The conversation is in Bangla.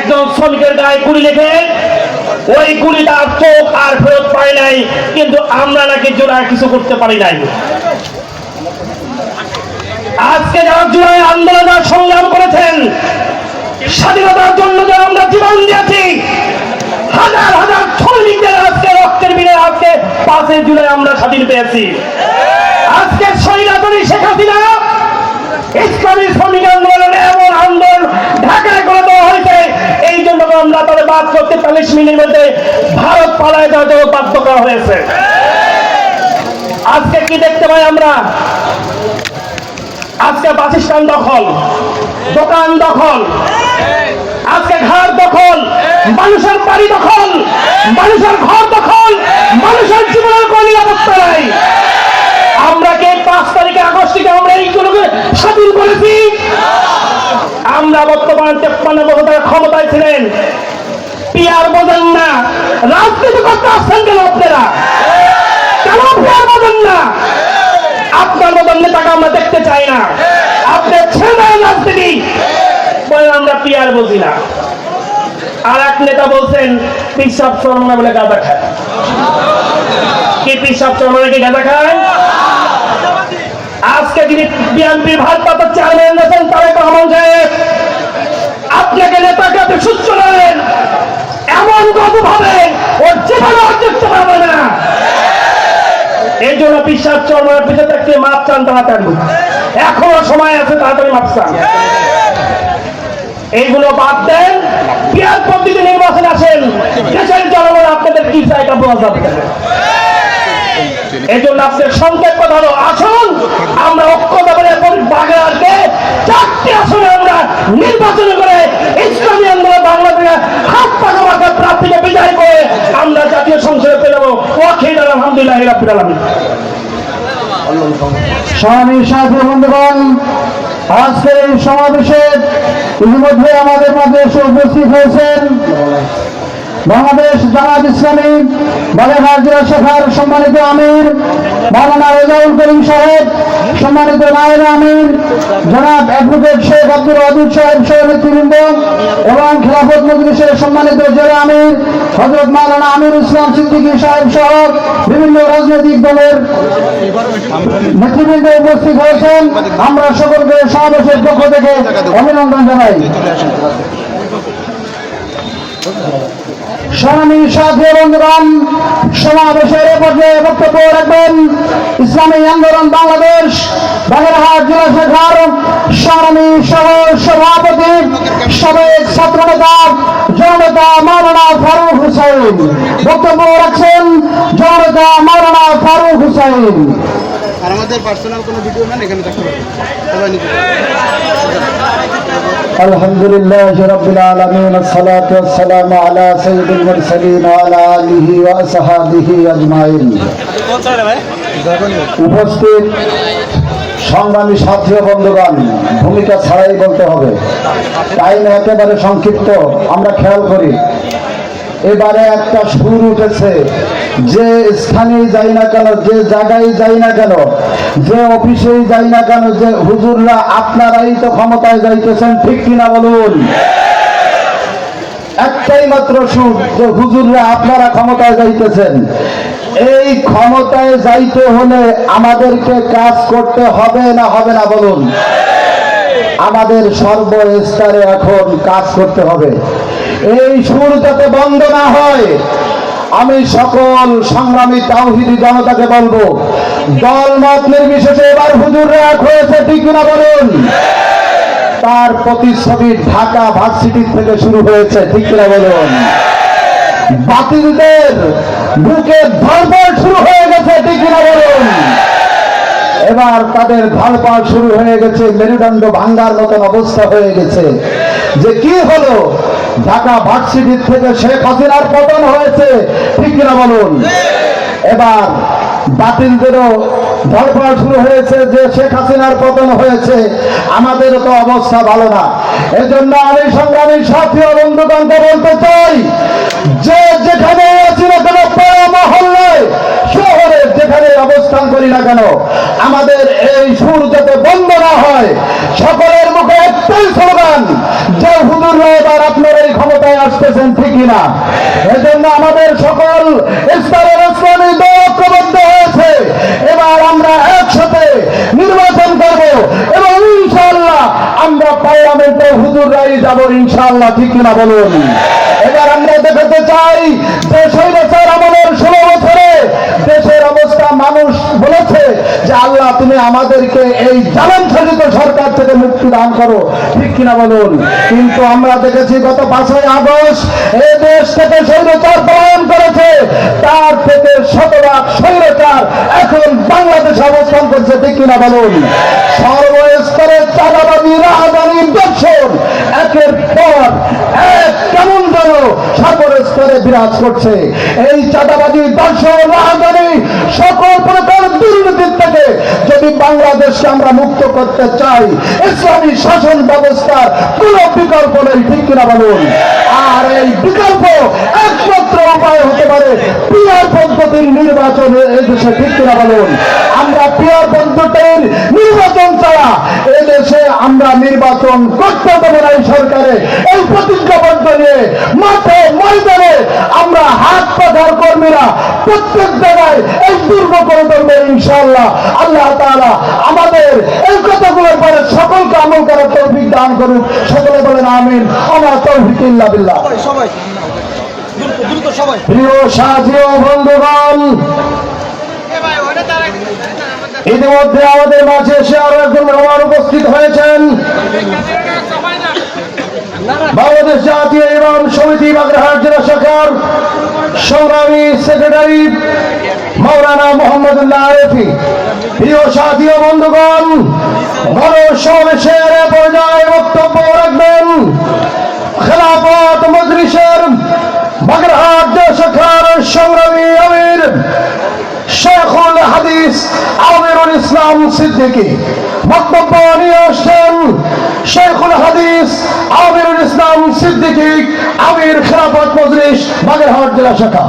একজন শ্রমিকের গায়ে গুলি লেখে। ওই তার চোখ আর ফেরত পায় নাই, কিন্তু আমরা নাকি জোড়া কিছু করতে পারি নাই। আজকে যারা জুলাই আন্দোলনে সংগ্রাম করেছেন, স্বাধীনতার জন্য যারা আমরা জীবন দিয়েছি, হাজার হাজার শ্রমিকদের আজকে রক্তের বিনিময়ে আজকে পাঁচই জুলাই আমরা স্বাধীন পেয়েছি। আজকে স্বৈরাচারী শেখ হাসিনা, ইসলামী শ্রমিক আন্দোলনে এমন আন্দোলন ঢাকায় করে দেওয়া হয়েছে এই জন্য আমরা তাদের মাত্র তেতাল্লিশ মিনিটের মধ্যে ভারত পালায় যাওয়ার জন্য বাধ্য করা হয়েছে। আজকে কি দেখতে পাই আমরা? আজকে বাসস্ট্যান্ড দখল, দোকান দখল, আজকে ঘর দখল, মানুষের বাড়ি দখল, মানুষের ঘর দখল, মানুষের জীবনের কোন নিরাপত্তা নাই। আমরা কে পাঁচ তারিখে আগস্ট থেকে আমরা এইগুলোকে স্বাধীন করেছি? আমরা বর্তমান তেপ্পান্ন বছর ক্ষমতায় ছিলেন। পিয়ার বোঝেন না। রাজনীতি করতে আসছেন কেন আপনারা? কেন পিয়ার বোঝেন না? আপনার মতন নেতাকে আমরা দেখতে চাই না। আপনি ছেলে রাজনীতি। বলেন আমরা পিয়ার বুঝি না? আর এক নেতা বলছেন পিসাব চরমনা বলে গাঁদা খায়। কি পিসাব চরমনা কি গাঁদা খায়? আজকে যিনি বিএনপি ভারপ্রাপ্ত চেয়ারম্যান আছেন, তারেক রহমান সাহেব আপনাকে নেতাকে আপনি সুস্থ নেন কত ওর জীবনে অর্জিত পারবে না। এই জন্য বিশ্বাস চর্মার পিছিয়ে থাকতে মাপ চান তাড়াতাড়ি। এখনও সময় আছে, তাড়াতাড়ি মাপ চান। এইগুলো বাদ দেন। বিরাট পদ্ধতি নির্বাচন আসেন, দেশের জনগণ আপনাদের কি চাই এটা বোঝা যাবে। এই জন্য সংকেত কথা হলো আসুন আমরা এবং চারটি আসনে আমরা নির্বাচন করে ইসলামী আন্দোলন বাংলাদেশে হাত পাকা মাথা প্রার্থীকে বিদায় করে আমরা জাতীয় সংসদে পেয়ে যাব। আলহামদুলিল্লাহ রাব্বিল আলামিন। স্বামী সাথী বন্ধুগণ আজকের এই সমাবেশে ইতিমধ্যে আমাদের মাঝে এসে উপস্থিত হয়েছেন বাংলাদেশ জামাত ইসলামী বাগেরহাট জেলা শাখার সম্মানিত আমির, মাওলানা রেজাউল করিম সাহেব, সম্মানিত নায়েব আমির, জনাব অ্যাডভোকেট শেখ আব্দুল ওয়াদুদ সাহেব সহ নেতৃবৃন্দ এবং খেলাফত মজলিসের সম্মানিত জেলা আমির হজরত মাওলানা আমির ইসলাম সিদ্দিকী সাহেব সহ বিভিন্ন রাজনৈতিক দলের নেতৃবৃন্দ উপস্থিত হয়েছেন। আমরা সকলকে সমাবেশের পক্ষ থেকে অভিনন্দন জানাই। স্বামী সাথী বন্ধুগণ, সমাবেশের পর্যায়ে বক্তব্য রাখবেন। ইসলামী আন্দোলন বাংলাদেশ, বাগেরহাট জেলা শাখার স্বামী সহ সভাপতি, সাবেক ছাত্রনেতা, জননেতা মাওলানা ফারুক হুসাইন। বক্তব্য রাখছেন জননেতা মাওলানা ফারুক হুসাইন। আর আমাদের পার্সোনাল কোনো ভিডিও নেন, এখানে দেখতে পাবেন নিতে الحمد لله رب العالمين الصلاة والسلام على سيد المرسلين وعلى آله وأصحابه أجمعين উপস্থিত সংগ্রামী সাথী ও বন্ধুগণ ভূমিকা ছাড়াই বলতে হবে টাইম একেবারে সংক্ষিপ্ত আমরা খেয়াল করি এবারে একটা সুর উঠেছে যে স্থানে যাই না কেন, যে জায়গায় যাই না কেন, যে অফিসেই যাই না কেন, যে হুজুররা আপনারাই তো ক্ষমতায় যাইতেছেন, ঠিক কিনা বলুন? একটাই মাত্র সুর, যে হুজুররা আপনারা ক্ষমতায় যাইতেছেন। এই ক্ষমতায় যাইতে হলে আমাদেরকে কাজ করতে হবে না হবে না বলুন? আমাদের সর্বস্তরে এখন কাজ করতে হবে। এই সুর যাতে বন্ধ না হয় আমি সকল সংগ্রামী তাওহিদি জনতাকে বলব, দল মত নির্বিশেষে এবার হুজুররা এক হয়েছে, ঠিক কিনা বলুন? তার প্রতিচ্ছবি ঢাকা ভার্সিটি থেকে শুরু হয়েছে, ঠিক কিনা বলুন? বাতিলদের বুকে ধরপড় শুরু হয়ে গেছে, ঠিক কিনা বলুন? এবার তাদের ধরপড় শুরু হয়ে গেছে, মেরুদণ্ড ভাঙ্গার মতন অবস্থা হয়ে গেছে। যে কি হলো? ঢাকা ভার্সিটি থেকে শেখ হাসিনার পতন হয়েছে, ঠিক কিনা বলুন? এবার বাতিলদেরও ধরপড় শুরু হয়েছে যে শেখ হাসিনার পতন হয়েছে আমাদেরও তো অবস্থা ভালো না। এজন্য আমি সংগ্রামী সাথী বন্ধুগণকে বলতে চাই, যে যেখানে আছি না কেন মহল্লায় অবস্থান করি না কেন? আমাদের এই সুর যাতে বন্ধ না হয়, সকলের মুখে একটাই স্লোগান, যে হুজুর এবার আপনার এই ক্ষমতা কিনা এজন্য আমাদের সকল স্তরের ইসলামী দল ঐক্যবদ্ধ হয়েছে। এবার আমরা একসাথে নির্বাচন করব এবং ইনশাআল্লাহ আমরা পার্লামেন্টে হুজুররাই যাব ইনশাআল্লাহ, ঠিক না বলুন? এবার আমরা দেখাতে চাই যে স্বৈরাচার আমাদের ষোলো বছরে দেশের অবস্থা মানুষ বলেছে যে আল্লাহ তুমি আমাদেরকে এই জালান শাসিত সরকার থেকে মুক্তি দান করো। ঠিক কিনা বলুন? কিন্তু আমরা দেখেছি গত পাঁচই আগস্ট এই দেশ থেকে স্বৈরাচার পলায়ন করেছে। তার থেকে শতভাগ স্বৈরাচার এখন বাংলাদেশে অবস্থান করছে, ঠিক কিনা বলুন সর্বস্তরের চাঁদাবাদী রাহাদানি দর্শন একের পর এক কেমন যেন সকল স্তরে বিরাজ করছে। এই চাঁদাবাদী দর্শন রাহাদানি সকল প্রকার দুর্নীতির থেকে যদি বাংলাদেশকে আমরা মুক্ত করতে চাই, ইসলামী শাসন ব্যবস্থার কোন বিকল্প নেই, ঠিক কিনা বলুন? আর এই বিকল্প একমাত্র উপায় হতে পারে পিয়ার পদ্ধতির নির্বাচন এই দেশে, ঠিক কিনা বলুন? আমরা পিয়ার পদ্ধতির নির্বাচন ছাড়া এই দেশে আমরা নির্বাচন করতে দেবো না এই সরকারে এই প্রতিজ্ঞাবদ্ধ নিয়ে মাঠে ময়দানে আমরা হাত পাখার কর্মীরা প্রত্যেক জায়গায় এই দুর্গ করে তুলবে ইনশাআল্লাহ আল্লাহ তাআলা আমাদের এই কথাগুলোর পরে সকলকে আমল করার তৌফিক দান করুন। সকলে বলেন আমিন। আমার তৌফিক ইল্লা বিল্লাহ। সবাই সবাই। প্রিয় সাথী ও বন্ধুগণ ইতিমধ্যে আমাদের মাঝে এসে আরও একজন মেহমান উপস্থিত হয়েছেন। বাংলাদেশ জাতীয় ইমাম সমিতি বাগেরহাট জেলা শাখার সংগ্রামী সেক্রেটারি মৌলানা মোহাম্মদুল্লাহ আরেফি। প্রিয় সাথী বন্ধুগণ গণ সমাবেশের পর্যায়ে বক্তব্য রাখবেন খেলাফত মজলিসের বাগেরহাট জেলা শাখার সংগ্রামী আমির শেখুল হাদিস আমিরুল ইসলাম সিদ্দিকী। বক্তব্য নিয়ে আসছেন শেখুল হাদিস আমিরুল ইসলাম সিদ্দিকী, আমির খেলাফত মজলিস, বাগেরহাট জেলা শাখা।